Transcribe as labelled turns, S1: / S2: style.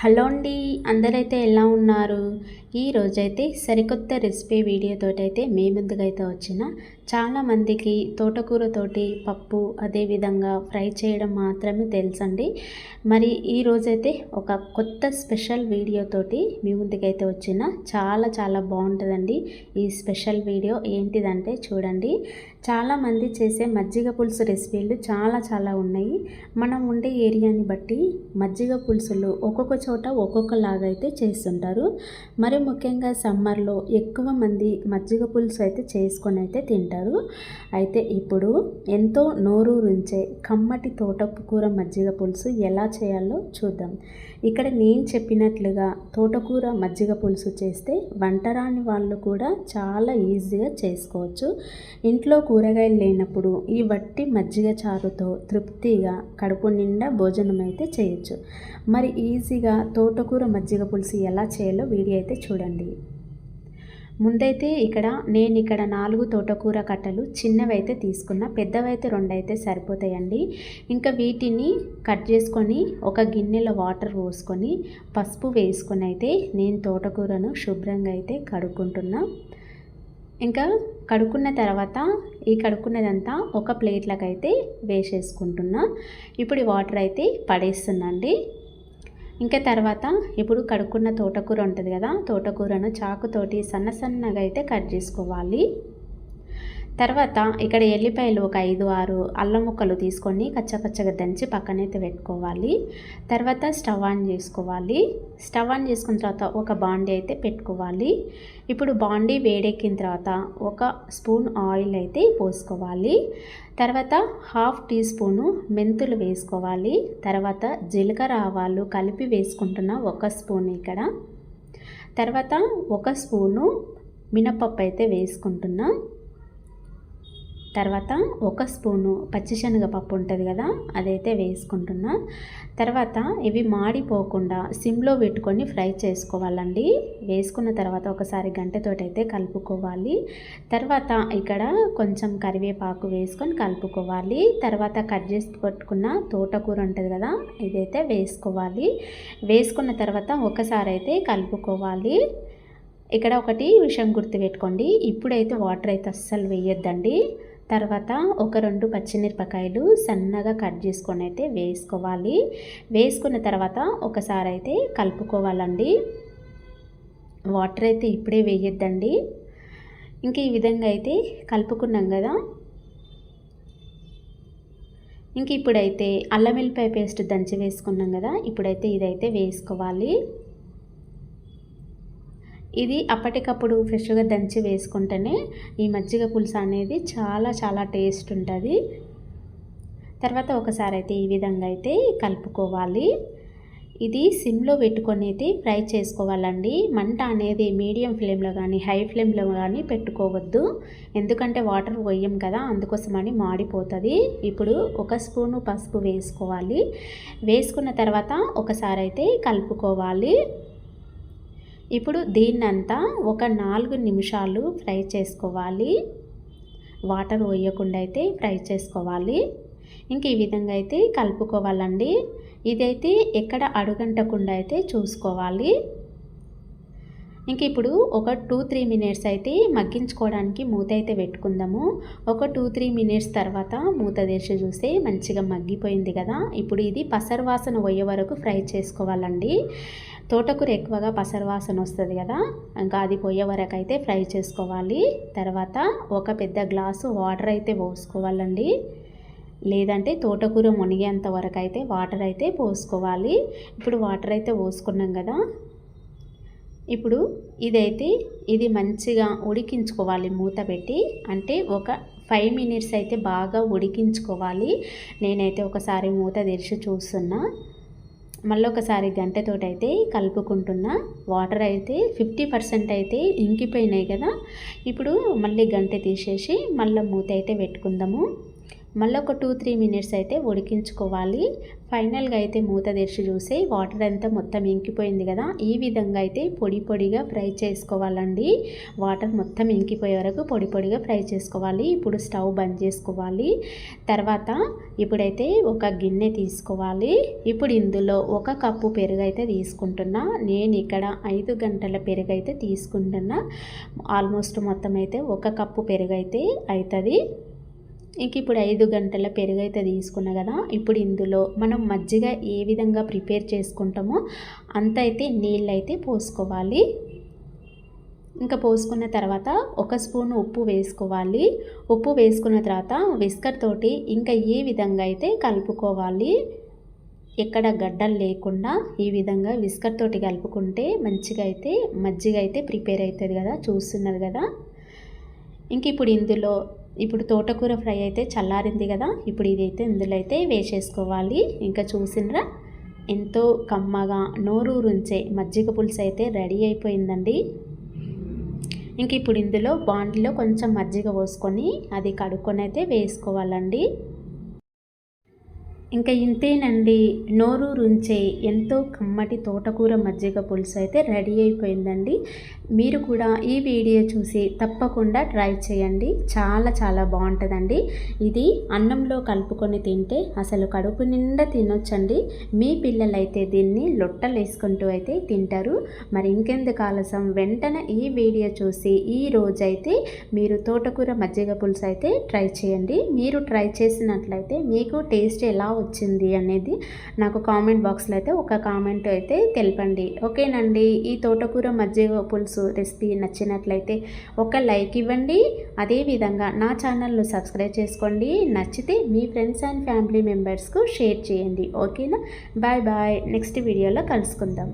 S1: Hello అండి అందరైతే ఎలా ఉన్నారు? ఈ రోజైతే సరికొత్త రెసిపీ వీడియోతోటి అయితే మీ ముందుకైతే వచ్చిన. చాలామందికి తోటకూరతోటి పప్పు అదేవిధంగా ఫ్రై చేయడం మాత్రమే తెలుసండి. మరి ఈ రోజైతే ఒక కొత్త స్పెషల్ వీడియోతోటి మీ ముందుకైతే వచ్చిన. చాలా చాలా బాగుంటుందండి ఈ స్పెషల్ వీడియో. ఏంటిదంటే చూడండి చాలామంది చేసే మజ్జిగ పులుసు రెసిపీలు చాలా చాలా ఉన్నాయి. మనం ఉండే ఏరియాని బట్టి మజ్జిగ పులుసులు ఒక్కొక్క చోట ఒక్కొక్కలాగా అయితే చేస్తుంటారు. మరి ముఖ్యంగా సమ్మర్లో ఎక్కువ మంది మజ్జిగ పులుసు అయితే చేసుకొని అయితే తింటారు. అయితే ఇప్పుడు ఎంతో నోరు రుంచే కమ్మటి తోటకూర మజ్జిగ పులుసు ఎలా చేయాలో చూద్దాం. ఇక్కడ నేను చెప్పినట్లుగా తోటకూర మజ్జిగ పులుసు చేస్తే వంటరాని వాళ్ళు కూడా చాలా ఈజీగా చేసుకోవచ్చు. ఇంట్లో కూడా కూరగాయలు లేనప్పుడు ఈ వట్టి మజ్జిగ చారుతో తృప్తిగా కడుపు నిండా భోజనం అయితే చేయొచ్చు. మరి ఈజీగా తోటకూర మజ్జిగ పులుసు ఎలా చేయాలో వీడియో అయితే చూడండి. ముందైతే ఇక్కడ నేను ఇక్కడ నాలుగు తోటకూర కట్టలు చిన్నవి అయితే తీసుకున్న పెద్దవైతే రెండు అయితే సరిపోతాయండి. ఇంకా వీటిని కట్ చేసుకొని ఒక గిన్నెలో వాటర్ పోసుకొని పసుపు వేసుకొని అయితే నేను తోటకూరను శుభ్రంగా అయితే కడుక్కుంటున్నా. ఇంకా కడుక్కున్న తర్వాత ఈ కడుక్కున్నదంతా ఒక ప్లేట్లకు అయితే వేసేసుకుంటున్నా. ఇప్పుడు వాటర్ అయితే పడేస్తుందండి. ఇంకా తర్వాత ఇప్పుడు కడుక్కున్న తోటకూర ఉంటుంది కదా తోటకూరను చాకుతోటి సన్న సన్నగా అయితే కట్ చేసుకోవాలి. తర్వాత ఇక్కడ ఎల్లిపాయలు ఒక ఐదు ఆరు అల్లం ముక్కలు తీసుకొని కచ్చపచ్చగా దంచి పక్కనైతే పెట్టుకోవాలి. తర్వాత స్టవ్ ఆన్ చేసుకోవాలి. స్టవ్ ఆన్ చేసుకున్న తర్వాత ఒక బాండీ అయితే పెట్టుకోవాలి. ఇప్పుడు బాండీ వేడెక్కిన తర్వాత ఒక స్పూన్ ఆయిల్ అయితే పోసుకోవాలి. తర్వాత హాఫ్ టీ స్పూను మెంతులు వేసుకోవాలి. తర్వాత జీలకర్ర ఆవాలు కలిపి వేసుకుంటున్న ఒక స్పూన్ ఇక్కడ. తర్వాత ఒక స్పూను మినపప్పు అయితే వేసుకుంటున్నా. తర్వాత ఒక స్పూను పచ్చిశనగపప్పు ఉంటుంది కదా అదైతే వేసుకుంటున్నా. తర్వాత ఇవి మాడిపోకుండా సిమ్లో పెట్టుకొని ఫ్రై చేసుకోవాలండి. వేసుకున్న తర్వాత ఒకసారి గంటతోటైతే కలుపుకోవాలి. తర్వాత ఇక్కడ కొంచెం కరివేపాకు వేసుకొని కలుపుకోవాలి. తర్వాత కట్ చేసి పట్టుకున్న తోటకూర ఉంటుంది కదా ఇదైతే వేసుకోవాలి. వేసుకున్న తర్వాత ఒకసారి అయితే కలుపుకోవాలి. ఇక్కడ ఒకటి విషయం గుర్తుపెట్టుకోండి. ఇప్పుడైతే వాటర్ అయితే అస్సలు వేయొద్దండి. తర్వాత ఒక రెండు పచ్చిమిరపకాయలు సన్నగా కట్ చేసుకొని అయితే వేసుకోవాలి. వేసుకున్న తర్వాత ఒకసారి అయితే కలుపుకోవాలండి. వాటర్ అయితే ఇప్పుడే వేయొద్దండి. ఇంక ఈ విధంగా అయితే కలుపుకున్నాం కదా. ఇంక ఇప్పుడైతే అల్లం వెల్లిపాయ పేస్ట్ దంచి వేసుకున్నాం కదా. ఇప్పుడైతే ఇదైతే వేసుకోవాలి. ఇది అప్పటికప్పుడు ఫ్రెష్గా దంచి వేసుకుంటేనే ఈ మజ్జిగ పులుసు అనేది చాలా చాలా టేస్ట్ ఉంటుంది. తర్వాత ఒకసారి అయితే ఈ విధంగా అయితే కలుపుకోవాలి. ఇది సిమ్లో పెట్టుకొని అయితే ఫ్రై చేసుకోవాలండి. మంట అనేది మీడియం ఫ్లేమ్లో కానీ హై ఫ్లేమ్లో కానీ పెట్టుకోవద్దు. ఎందుకంటే వాటర్ పోయం కదా అందుకోసమని మాడిపోతుంది. ఇప్పుడు ఒక స్పూను పసుపు వేసుకోవాలి. వేసుకున్న తర్వాత ఒకసారి అయితే కలుపుకోవాలి. ఇప్పుడు దీన్నంతా ఒక నాలుగు నిమిషాలు ఫ్రై చేసుకోవాలి. వాటర్ పోయకుండా అయితే ఫ్రై చేసుకోవాలి. ఇంక ఈ విధంగా అయితే కలుపుకోవాలండి. ఇదైతే ఎక్కడ అడుగంటకుండా అయితే చూసుకోవాలి. ఇంక ఇప్పుడు ఒక టూ త్రీ మినిట్స్ అయితే మగ్గించుకోవడానికి మూత అయితే పెట్టుకుందాము. ఒక టూ త్రీ మినిట్స్ తర్వాత మూత తెరిచి చూస్తే మంచిగా మగ్గిపోయింది కదా. ఇప్పుడు ఇది పసరు వాసన పోయే వరకు ఫ్రై చేసుకోవాలండి. తోటకూర ఎక్కువగా పసరు వాసన వస్తుంది కదా ఇంకా అది పోయే వరకు అయితే ఫ్రై చేసుకోవాలి. తర్వాత ఒక పెద్ద గ్లాసు వాటర్ అయితే పోసుకోవాలండి. లేదంటే తోటకూర మునిగేంత వరకు అయితే వాటర్ అయితే పోసుకోవాలి. ఇప్పుడు వాటర్ అయితే పోసుకున్నాం కదా ఇప్పుడు ఇదైతే ఇది మంచిగా ఉడికించుకోవాలి మూత పెట్టి. అంటే ఒక ఫైవ్ మినిట్స్ అయితే బాగా ఉడికించుకోవాలి. నేనైతే ఒకసారి మూత తెరిచి చూస్తున్నా. మళ్ళీ ఒకసారి గంటతోటైతే కలుపుకుంటున్నా. వాటర్ అయితే ఫిఫ్టీ పర్సెంట్ అయితే ఇంకిపోయినాయి కదా. ఇప్పుడు మళ్ళీ గంటె తీసేసి మళ్ళీ మూత అయితే పెట్టుకుందాము. మళ్ళీ ఒక టూ త్రీ మినిట్స్ అయితే ఉడికించుకోవాలి. ఫైనల్గా అయితే మూత తెరిచి చూసి వాటర్ అంతా మొత్తం ఇంకిపోయింది కదా. ఈ విధంగా అయితే పొడి పొడిగా ఫ్రై చేసుకోవాలండి. వాటర్ మొత్తం ఇంకిపోయే వరకు పొడి పొడిగా ఫ్రై చేసుకోవాలి. ఇప్పుడు స్టవ్ బంద్ చేసుకోవాలి. తర్వాత ఇప్పుడైతే ఒక గిన్నె తీసుకోవాలి. ఇప్పుడు ఇందులో ఒక కప్పు పెరుగు అయితే తీసుకుంటున్నా. నేను ఇక్కడ ఐదు గంటల పెరుగు అయితే తీసుకుంటున్నా. ఆల్మోస్ట్ మొత్తం అయితే ఒక కప్పు పెరుగు అయితే అవుతుంది ఇంక ఇప్పుడు ఐదు గంటల పెరుగు అయితే తీసుకున్నా కదా ఇప్పుడు ఇందులో మనం మజ్జిగ ఏ విధంగా ప్రిపేర్ చేసుకుంటామో అంత అయితే నీళ్ళు అయితే పోసుకోవాలి. ఇంకా పోసుకున్న తర్వాత ఒక స్పూన్ ఉప్పు వేసుకోవాలి. ఉప్పు వేసుకున్న తర్వాత విస్కర్ తోటి ఇంకా ఏ విధంగా అయితే కలుపుకోవాలి. ఎక్కడ గడ్డలు లేకుండా ఈ విధంగా విస్కర్ తోటి కలుపుకుంటే మంచిగా అయితే మజ్జిగ అయితే ప్రిపేర్ అవుతుంది కదా చూస్తున్నారు కదా. ఇంక ఇప్పుడు ఇందులో ఇప్పుడు తోటకూర ఫ్రై అయితే చల్లారింది కదా ఇప్పుడు ఇదైతే ఇందులో అయితే వేసేసుకోవాలి. ఇంకా చూసినరా ఎంతో కమ్మగా నోరూరుంచే మజ్జిగ పులుసు అయితే రెడీ అయిపోయిందండి. ఇంక ఇప్పుడు ఇందులో బాండ్లో కొంచెం మజ్జిగ పోసుకొని అది కడుక్కొని అయితే వేసుకోవాలండి. ఇంకా ఇంతేనండి. నోరు రుంచే ఎంతో కమ్మటి తోటకూర మజ్జిగ పులుసు అయితే రెడీ అయిపోయిందండి. మీరు కూడా ఈ వీడియో చూసి తప్పకుండా ట్రై చేయండి. చాలా చాలా బాగుంటుందండి. ఇది అన్నంలో కలుపుకొని తింటే అసలు కడుపు నిండా తినొచ్చండి. మీ పిల్లలైతే దీన్ని లొట్టలు వేసుకుంటూ అయితే తింటారు. మరి ఇంకెందుకు ఆలస్యం? వెంటనే ఈ వీడియో చూసి ఈ రోజైతే మీరు తోటకూర మజ్జిగ పులుసు అయితే ట్రై చేయండి. మీరు ట్రై చేసినట్లయితే మీకు టేస్ట్ ఎలా వచ్చింది అనేది నాకు కామెంట్ బాక్స్లో అయితే ఒక కామెంట్ అయితే తెలపండి. ఓకేనండి? ఈ తోటకూర మజ్జిగ పులుసు రెసిపీ నచ్చినట్లయితే ఒక లైక్ ఇవ్వండి. అదేవిధంగా నా ఛానల్ను సబ్స్క్రైబ్ చేసుకోండి. నచ్చితే మీ ఫ్రెండ్స్ అండ్ ఫ్యామిలీ మెంబర్స్కు షేర్ చేయండి. ఓకేనా? Bye bye. నెక్స్ట్ వీడియోలో కలుసుకుందాం.